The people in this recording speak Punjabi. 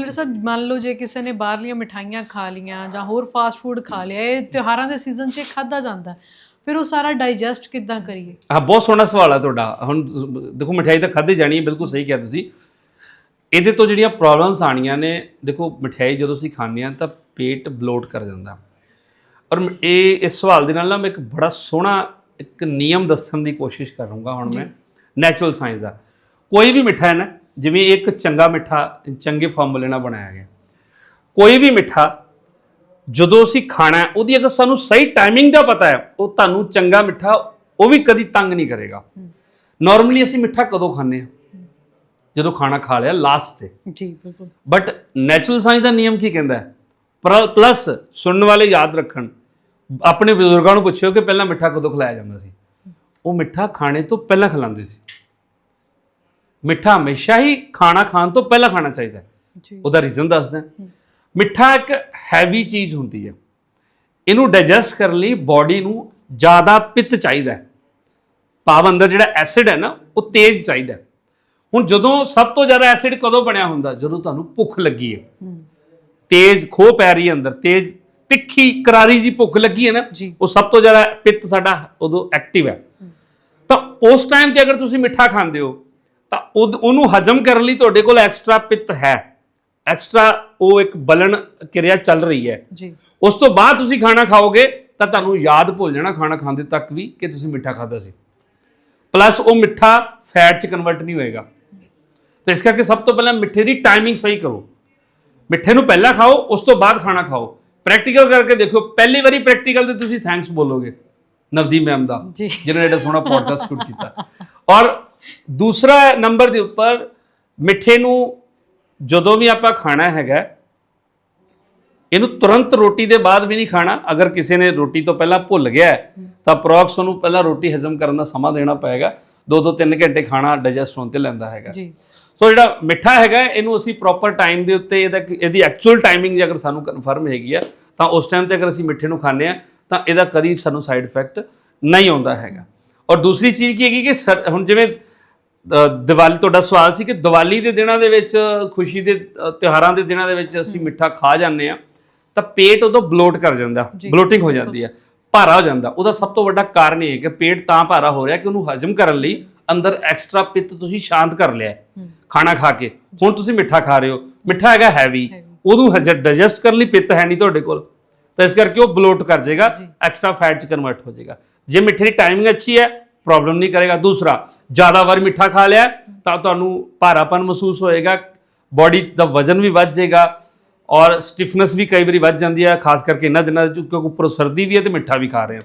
ਪੁਲਿਸ ਸਾਹਿਬ ਮੰਨ ਲਓ ਜੇ ਕਿਸੇ ਨੇ ਬਾਹਰਲੀਆਂ ਮਿਠਾਈਆਂ ਖਾ ਲੀਆਂ ਜਾਂ ਹੋਰ ਫਾਸਟ ਫੂਡ ਖਾ ਲਿਆ ਇਹ ਤਿਉਹਾਰਾਂ ਦੇ ਸੀਜ਼ਨ 'ਚ ਖਾਦਾ ਜਾਂਦਾ। ਫਿਰ ਉਹ ਸਾਰਾ ਡਾਈਜੈਸਟ ਕਿੱਦਾਂ ਕਰੀਏ? ਹਾਂ ਬਹੁਤ ਸੋਹਣਾ ਸਵਾਲ ਹੈ ਤੁਹਾਡਾ। ਹੁਣ ਦੇਖੋ ਮਠਿਆਈ ਤਾਂ ਖਾਧੀ ਜਾਣੀ ਹੈ ਬਿਲਕੁਲ ਸਹੀ ਕਿਹਾ ਤੁਸੀਂ। ਇਹਦੇ ਤੋਂ ਜਿਹੜੀਆਂ ਪ੍ਰੋਬਲਮਸ ਆਣੀਆਂ ਨੇ ਦੇਖੋ ਮਠਿਆਈ ਜਦੋਂ ਅਸੀਂ ਖਾਂਦੇ ਹਾਂ ਤਾਂ ਪੇਟ ਬਲੋਟ ਕਰ ਜਾਂਦਾ। ਔਰ ਇਹ ਇਸ ਸਵਾਲ ਦੇ ਨਾਲ ਨਾ ਮੈਂ ਇੱਕ ਬੜਾ ਸੋਹਣਾ ਇੱਕ ਨਿਯਮ ਦੱਸਣ ਦੀ ਕੋਸ਼ਿਸ਼ ਕਰੂੰਗਾ ਹੁਣ ਮੈਂ। ਨੈਚੁਰਲ ਸਾਇੰਸ ਦਾ। ਕੋਈ ਵੀ ਮਿੱਠਾ ਹੈ ਨਾ ਜਿਵੇਂ ਇੱਕ ਚੰਗਾ ਮਿੱਠਾ ਚੰਗੇ ਫਾਰਮੂਲੇ ਨਾਲ ਬਣਾਇਆ ਗਿਆ। ਕੋਈ ਵੀ ਮਿੱਠਾ ਜਦੋਂ ਅਸੀਂ ਖਾਣਾ ਉਹਦੀ ਅਗਰ ਸਾਨੂੰ ਸਹੀ ਟਾਈਮਿੰਗ ਦਾ ਪਤਾ ਹੈ ਉਹ ਤੁਹਾਨੂੰ ਚੰਗਾ ਮਿੱਠਾ ਉਹ ਵੀ ਕਦੀ ਤੰਗ ਨਹੀਂ ਕਰੇਗਾ। ਨਾਰਮਲੀ ਅਸੀਂ ਮਿੱਠਾ ਕਦੋਂ ਖਾਂਦੇ ਹਾਂ? ਜਦੋਂ ਖਾਣਾ ਖਾ ਲਿਆ ਲਾਸਟ ਤੇ। ਜੀ ਬਿਲਕੁਲ। ਬਟ ਨੈਚੁਰਲ ਸਾਇੰਸ ਦਾ ਨਿਯਮ ਕੀ ਕਹਿੰਦਾ ਹੈ? ਪਲੱਸ ਸੁਣਨ ਵਾਲੇ ਯਾਦ ਰੱਖਣ। ਆਪਣੇ ਬਜ਼ੁਰਗਾਂ ਨੂੰ ਪੁੱਛਿਓ ਕਿ ਪਹਿਲਾਂ ਮਿੱਠਾ ਕਦੋਂ ਖਿਲਾਇਆ ਜਾਂਦਾ ਸੀ? ਉਹ ਮਿੱਠਾ ਖਾਣੇ ਤੋਂ ਪਹਿਲਾਂ ਖਿਲਾਉਂਦੇ ਸੀ। ਮਿੱਠਾ ਹਮੇਸ਼ਾ ਹੀ ਖਾਣਾ ਖਾਣ ਤੋਂ ਪਹਿਲਾਂ ਖਾਣਾ ਚਾਹੀਦਾ ਹੈ। ਜੀ। ਉਹਦਾ ਰੀਜ਼ਨ ਦੱਸਦਾ ਮਿੱਠਾ ਇੱਕ ਹੈਵੀ ਚੀਜ਼ ਹੁੰਦੀ ਹੈ। ਇਹਨੂੰ ਡਾਈਜੈਸਟ ਕਰਨ ਲਈ ਬਾਡੀ ਨੂੰ ਜ਼ਿਆਦਾ ਪਿੱਤ ਚਾਹੀਦਾ ਹੈ। ਭਾਵ ਅੰਦਰ ਜਿਹੜਾ ਐਸਿਡ ਹੈ ਨਾ ਉਹ ਤੇਜ਼ ਚਾਹੀਦਾ ਹੈ। ਹੁਣ ਜਦੋਂ ਸਭ ਤੋਂ ਜ਼ਿਆਦਾ ਐਸਿਡ ਕਦੋਂ ਬਣਿਆ ਹੁੰਦਾ? ਜਦੋਂ ਤੁਹਾਨੂੰ ਭੁੱਖ ਲੱਗੀ ਹੈ। ਤੇਜ਼ ਖੋ ਪੈ ਰਹੀ ਹੈ ਅੰਦਰ ਤੇਜ਼ ਤਿੱਖੀ ਕਰਾਰੀ ਜੀ ਭੁੱਖ ਲੱਗੀ ਹੈ ਨਾ ਜੀ। ਉਹ ਸਭ ਤੋਂ ਜ਼ਿਆਦਾ ਪਿੱਤ ਸਾਡਾ ਉਦੋਂ ਐਕਟਿਵ ਹੈ। ਤਾਂ ਉਸ ਟਾਈਮ ਤੇ ਅਗਰ ਤੁਸੀਂ ਮਿੱਠਾ ਖਾਂਦੇ ਹੋ ਤਾਂ ਉਹ- ਉਹਨੂੰ ਹਜਮ ਕਰਨ ਲਈ ਤੁਹਾਡੇ ਕੋਲ ਐਕਸਟਰਾ ਪਿੱਤ ਹੈ। ਐਕਸਟਰਾ ਉਹ ਇੱਕ ਬਲਨ ਕਿਰਿਆ ਚੱਲ ਰਹੀ ਹੈ। ਜੀ। ਉਸ ਤੋਂ ਬਾਅਦ ਤੁਸੀਂ ਖਾਣਾ ਖਾਓਗੇ ਤਾਂ ਤੁਹਾਨੂੰ ਯਾਦ ਭੁੱਲ ਜਾਣਾ ਖਾਣਾ ਖਾਂਦੇ ਤੱਕ ਵੀ ਕਿ ਤੁਸੀਂ ਮਿੱਠਾ ਖਾਦਾ ਸੀ। ਪਲੱਸ ਉਹ ਮਿੱਠਾ ਫੈਟ ਚ ਕਨਵਰਟ ਨਹੀਂ ਹੋਏਗਾ। ਤਾਂ ਇਸ ਕਰਕੇ ਸਭ ਤੋਂ ਪਹਿਲਾਂ ਮਿੱਠੇ ਦੀ ਟਾਈਮਿੰਗ ਸਹੀ ਕਰੋ। ਮਿੱਠੇ ਨੂੰ ਪਹਿਲਾਂ ਖਾਓ ਉਸ ਤੋਂ ਬਾਅਦ ਖਾਣਾ ਖਾਓ। ਪ੍ਰੈਕਟੀਕਲ ਕਰਕੇ ਦੇਖੋ ਪਹਿਲੀ ਵਾਰੀ ਪ੍ਰੈਕਟੀਕਲ ਤੇ ਤੁਸੀਂ ਥੈਂਕਸ ਬੋਲੋਗੇ। ਨਵਦੀਪ ਮੈਮ ਦਾ। ਜਿਹਨੇ ਐਡਾ ਸੋਹਣਾ ਪੋਡਕਾਸਟ ਸ਼ੂਟ ਕੀਤਾ। ਔਰ ਦੂਸਰਾ ਨੰਬਰ ਦੇ ਉੱਪਰ ਮਿੱਠੇ ਨੂੰ ਜਦੋਂ ਵੀ ਆਪਾਂ ਖਾਣਾ ਹੈਗਾ ਇਹਨੂੰ ਤੁਰੰਤ ਰੋਟੀ ਦੇ ਬਾਅਦ ਵੀ ਨਹੀਂ ਖਾਣਾ। ਅਗਰ ਕਿਸੇ ਨੇ ਰੋਟੀ ਤੋਂ ਪਹਿਲਾਂ ਭੁੱਲ ਗਿਆ ਤਾਂ ਪ੍ਰੋਕਸ ਉਹਨੂੰ ਪਹਿਲਾਂ ਰੋਟੀ ਹਜਮ ਕਰਨ ਦਾ ਸਮਾਂ ਦੇਣਾ ਪਏਗਾ। ਦੋ ਤੋਂ ਤਿੰਨ ਘੰਟੇ ਖਾਣਾ ਡਾਈਜੈਸਟ ਹੋਣ ਤੇ ਲੈਂਦਾ ਹੈਗਾ। ਜੀ। ਸੋ ਜਿਹੜਾ ਮਿੱਠਾ ਹੈਗਾ ਇਹਨੂੰ ਅਸੀਂ ਪ੍ਰੋਪਰ ਟਾਈਮ ਦੇ ਉੱਤੇ ਇਹਦਾ ਇਹਦੀ ਐਕਚੁਅਲ ਟਾਈਮਿੰਗ ਜੇ ਅਗਰ ਸਾਨੂੰ ਕਨਫਰਮ ਹੈਗੀ ਆ ਤਾਂ ਉਸ ਟਾਈਮ ਤੇ ਅਗਰ ਅਸੀਂ ਮਿੱਠੇ ਨੂੰ ਖਾਂਦੇ ਆ ਤਾਂ ਇਹਦਾ ਕਦੀ ਸਾਨੂੰ ਸਾਈਡ ਇਫੈਕਟ ਨਹੀਂ ਆਉਂਦਾ ਹੈਗਾ। ਔਰ ਦੂਸਰੀ ਚੀਜ਼ ਕੀ ਹੈਗੀ ਕਿ ਹੁਣ ਜਿਵੇਂ ਦੀਵਾਲੀ ਤੁਹਾਡਾ ਸਵਾਲ ਸੀ ਕਿ ਦੀਵਾਲੀ ਦੇ ਦਿਨਾਂ ਦੇ ਵਿੱਚ ਖੁਸ਼ੀ ਦੇ ਤਿਉਹਾਰਾਂ ਦੇ ਦਿਨਾਂ ਦੇ ਵਿੱਚ ਅਸੀਂ ਮਿੱਠਾ ਖਾ ਜਾਂਦੇ ਆ ਤਾਂ ਪੇਟ ਉਦੋਂ ਬਲੋਟ ਕਰ ਜਾਂਦਾ ਬਲੋਟਿੰਗ ਹੋ ਜਾਂਦੀ ਹੈ ਭਾਰਾ ਹੋ ਜਾਂਦਾ। ਉਹਦਾ ਸਭ ਤੋਂ ਵੱਡਾ ਕਾਰਨ ਇਹ ਹੈ ਕਿ ਪੇਟ ਤਾਂ ਭਾਰਾ ਹੋ ਰਿਹਾ ਕਿ ਉਹਨੂੰ ਹਜਮ ਕਰਨ ਲਈ ਅੰਦਰ ਐਕਸਟਰਾ ਪਿੱਤ ਤੁਸੀਂ ਸ਼ਾਂਤ ਕਰ ਲਿਆ ਖਾਣਾ ਖਾ ਕੇ। ਹੁਣ ਤੁਸੀਂ ਮਿੱਠਾ ਖਾ ਰਹੇ ਹੋ। ਮਿੱਠਾ ਹੈਗਾ ਹੈਵੀ ਉਹਨੂੰ ਡਾਈਜੈਸਟ ਕਰਨ ਲਈ ਪਿੱਤ ਹੈ ਨਹੀਂ ਤੁਹਾਡੇ ਕੋਲ। ਤਾਂ ਇਸ ਕਰਕੇ ਉਹ ਬਲੋਟ ਕਰ ਜਾਏਗਾ ਐਕਸਟਰਾ ਫੈਟ ਚ ਕਨਵਰਟ ਹੋ ਜਾਏਗਾ। ਜੇ ਮਿੱਠੇ ਦੀ ਟਾਈਮਿੰਗ ਅੱਛੀ ਹੈ ਪ੍ਰੋਬਲਮ ਨਹੀਂ ਕਰੇਗਾ। ਦੂਸਰਾ, ਜ਼ਿਆਦਾ ਵਾਰ ਮਿੱਠਾ ਖਾ ਲਿਆ, ਤਾਂ ਤੁਹਾਨੂੰ ਭਾਰਾਪਨ ਮਹਿਸੂਸ ਹੋਏਗਾ ਬਾਡੀ ਦਾ ਵਜ਼ਨ ਵੀ ਵੱਧ ਜਾਏਗਾ ਔਰ ਸਟਿਫਨੈਸ ਵੀ ਕਈ ਵਾਰੀ ਵੱਧ ਜਾਂਦੀ ਹੈ, ਖਾਸ ਕਰਕੇ ਇਹਨਾਂ ਦਿਨਾਂ ਦੇ ਵਿੱਚ, ਕਿਉਂਕਿ ਉੱਪਰੋਂ ਸਰਦੀ ਵੀ ਹੈ ਤੇ ਮਿੱਠਾ ਵੀ ਖਾ ਰਹੇ ਹਾਂ।